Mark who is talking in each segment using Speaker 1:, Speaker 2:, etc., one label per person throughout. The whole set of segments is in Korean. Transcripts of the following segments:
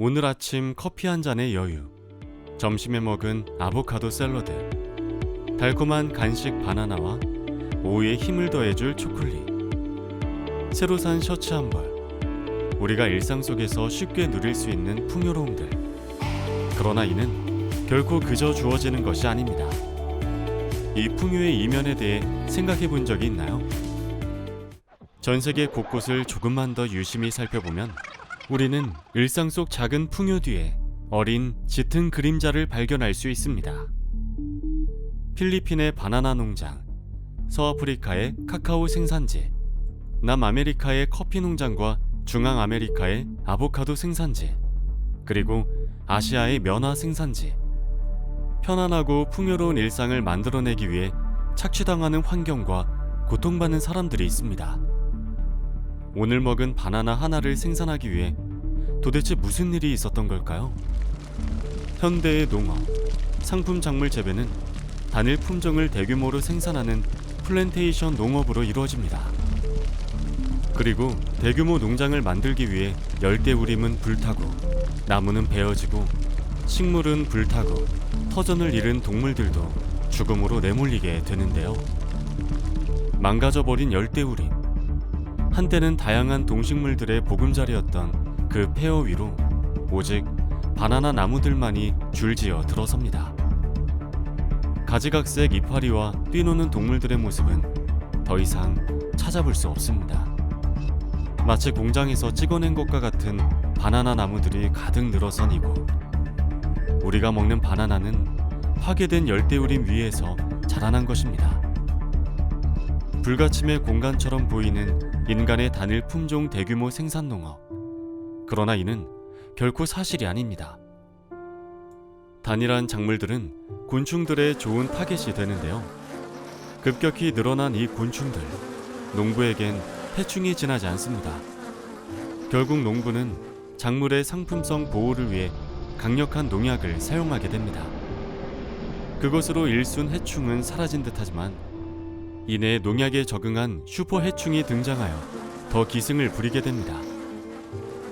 Speaker 1: 오늘 아침 커피 한 잔의 여유, 점심에 먹은 아보카도 샐러드, 달콤한 간식 바나나와 오후에 힘을 더해줄 초콜릿, 새로 산 셔츠 한 벌, 우리가 일상 속에서 쉽게 누릴 수 있는 풍요로움들. 그러나 이는 결코 그저 주어지는 것이 아닙니다. 이 풍요의 이면에 대해 생각해 본 적이 있나요? 전 세계 곳곳을 조금만 더 유심히 살펴보면 우리는 일상 속 작은 풍요 뒤에 어린 짙은 그림자를 발견할 수 있습니다. 필리핀의 바나나 농장, 서아프리카의 카카오 생산지, 남아메리카의 커피 농장과 중앙아메리카의 아보카도 생산지, 그리고 아시아의 면화 생산지. 편안하고 풍요로운 일상을 만들어내기 위해 착취당하는 환경과 고통받는 사람들이 있습니다. 오늘 먹은 바나나 하나를 생산하기 위해 도대체 무슨 일이 있었던 걸까요? 현대의 농업, 상품 작물 재배는 단일 품종을 대규모로 생산하는 플랜테이션 농업으로 이루어집니다. 그리고 대규모 농장을 만들기 위해 열대우림은 불타고 나무는 베어지고 식물은 불타고 터전을 잃은 동물들도 죽음으로 내몰리게 되는데요. 망가져버린 열대우림. 한때는 다양한 동식물들의 보금자리였던 그 폐허 위로 오직 바나나 나무들만이 줄지어 들어섭니다. 가지각색 이파리와 뛰노는 동물들의 모습은 더 이상 찾아볼 수 없습니다. 마치 공장에서 찍어낸 것과 같은 바나나 나무들이 가득 늘어선 이곳. 우리가 먹는 바나나는 파괴된 열대우림 위에서 자라난 것입니다. 불가침의 공간처럼 보이는 인간의 단일 품종 대규모 생산 농업. 그러나 이는 결코 사실이 아닙니다. 단일한 작물들은 곤충들의 좋은 타겟이 되는데요. 급격히 늘어난 이 곤충들, 농부에겐 해충이 지나지 않습니다. 결국 농부는 작물의 상품성 보호를 위해 강력한 농약을 사용하게 됩니다. 그것으로 일순 해충은 사라진 듯하지만 이내 농약에 적응한 슈퍼 해충이 등장하여 더 기승을 부리게 됩니다.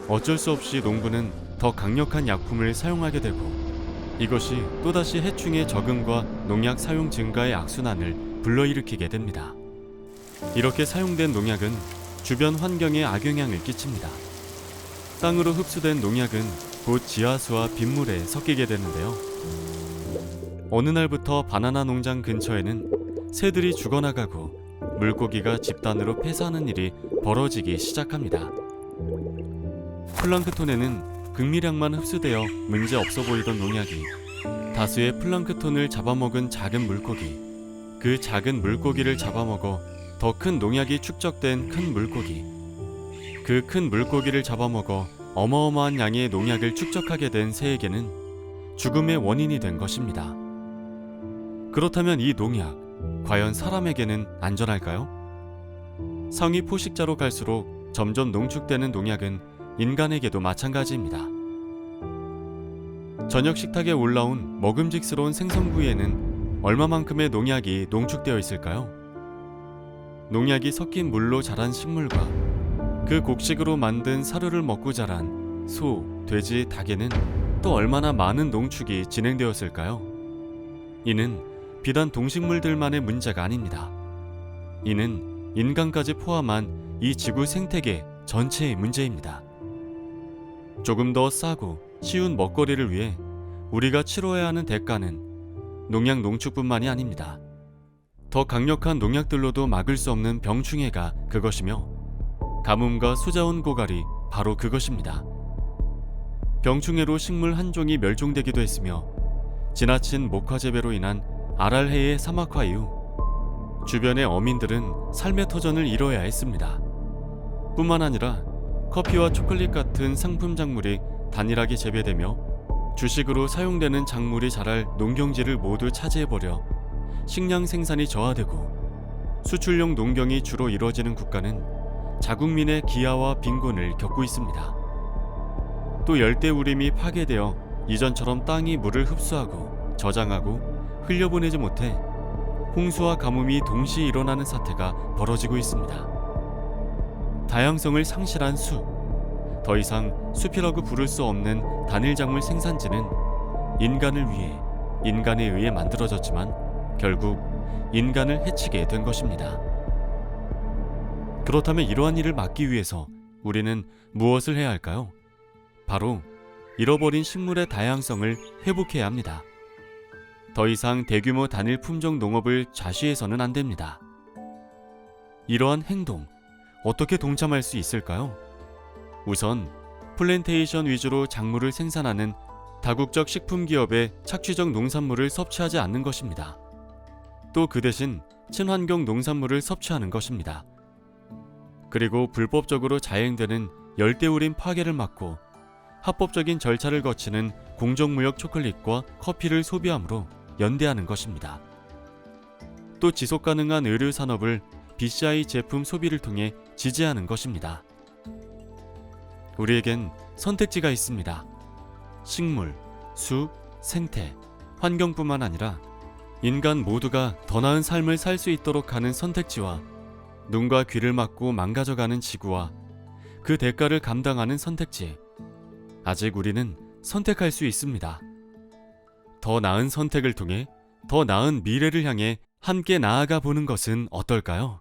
Speaker 1: 어쩔 수 없이 농부는 더 강력한 약품을 사용하게 되고 이것이 또다시 해충의 적응과 농약 사용 증가의 악순환을 불러일으키게 됩니다. 이렇게 사용된 농약은 주변 환경에 악영향을 끼칩니다. 땅으로 흡수된 농약은 곧 지하수와 빗물에 섞이게 되는데요. 어느 날부터 바나나 농장 근처에는 새들이 죽어나가고 물고기가 집단으로 폐사하는 일이 벌어지기 시작합니다. 플랑크톤에는 극미량만 흡수되어 문제 없어 보이던 농약이 다수의 플랑크톤을 잡아먹은 작은 물고기, 그 작은 물고기를 잡아먹어 더 큰 농약이 축적된 큰 물고기, 그 큰 물고기를 잡아먹어 어마어마한 양의 농약을 축적하게 된 새에게는 죽음의 원인이 된 것입니다. 그렇다면 이 농약, 과연 사람에게는 안전할까요? 성이 포식자로 갈수록 점점 농축되는 농약은 인간에게도 마찬가지입니다. 저녁 식탁에 올라온 먹음직스러운 생선 부위에는 얼마만큼의 농약이 농축되어 있을까요? 농약이 섞인 물로 자란 식물과 그 곡식으로 만든 사료를 먹고 자란 소, 돼지, 닭에는 또 얼마나 많은 농축이 진행되었을까요? 이는 비단 동식물들만의 문제가 아닙니다. 이는 인간까지 포함한 이 지구 생태계 전체의 문제입니다. 조금 더 싸고 쉬운 먹거리를 위해 우리가 치러야 하는 대가는 농약 농축뿐만이 아닙니다. 더 강력한 농약들로도 막을 수 없는 병충해가 그것이며 가뭄과 수자원 고갈이 바로 그것입니다. 병충해로 식물 한 종이 멸종되기도 했으며 지나친 목화 재배로 인한 아랄해의 사막화 이후 주변의 어민들은 삶의 터전을 잃어야 했습니다. 뿐만 아니라 커피와 초콜릿 같은 상품 작물이 단일하게 재배되며 주식으로 사용되는 작물이 자랄 농경지를 모두 차지해버려 식량 생산이 저하되고 수출용 농경이 주로 이루어지는 국가는 자국민의 기아와 빈곤을 겪고 있습니다. 또 열대우림이 파괴되어 이전처럼 땅이 물을 흡수하고 저장하고 흘려보내지 못해 홍수와 가뭄이 동시에 일어나는 사태가 벌어지고 있습니다. 다양성을 상실한 숲, 더 이상 숲이라고 부를 수 없는 단일 작물 생산지는 인간을 위해 인간에 의해 만들어졌지만 결국 인간을 해치게 된 것입니다. 그렇다면 이러한 일을 막기 위해서 우리는 무엇을 해야 할까요? 바로 잃어버린 식물의 다양성을 회복해야 합니다. 더 이상 대규모 단일 품종 농업을 좌시해서는 안 됩니다. 이러한 행동 어떻게 동참할 수 있을까요? 우선 플랜테이션 위주로 작물을 생산하는 다국적 식품 기업의 착취적 농산물을 섭취하지 않는 것입니다. 또 그 대신 친환경 농산물을 섭취하는 것입니다. 그리고 불법적으로 자행되는 열대우림 파괴를 막고 합법적인 절차를 거치는 공정무역 초콜릿과 커피를 소비함으로 연대하는 것입니다. 또 지속 가능한 의류 산업을 BCI 제품 소비를 통해 지지하는 것입니다. 우리에겐 선택지가 있습니다. 식물, 수, 생태, 환경뿐만 아니라 인간 모두가 더 나은 삶을 살 수 있도록 하는 선택지와 눈과 귀를 막고 망가져가는 지구와 그 대가를 감당하는 선택지. 아직 우리는 선택할 수 있습니다. 더 나은 선택을 통해 더 나은 미래를 향해 함께 나아가 보는 것은 어떨까요?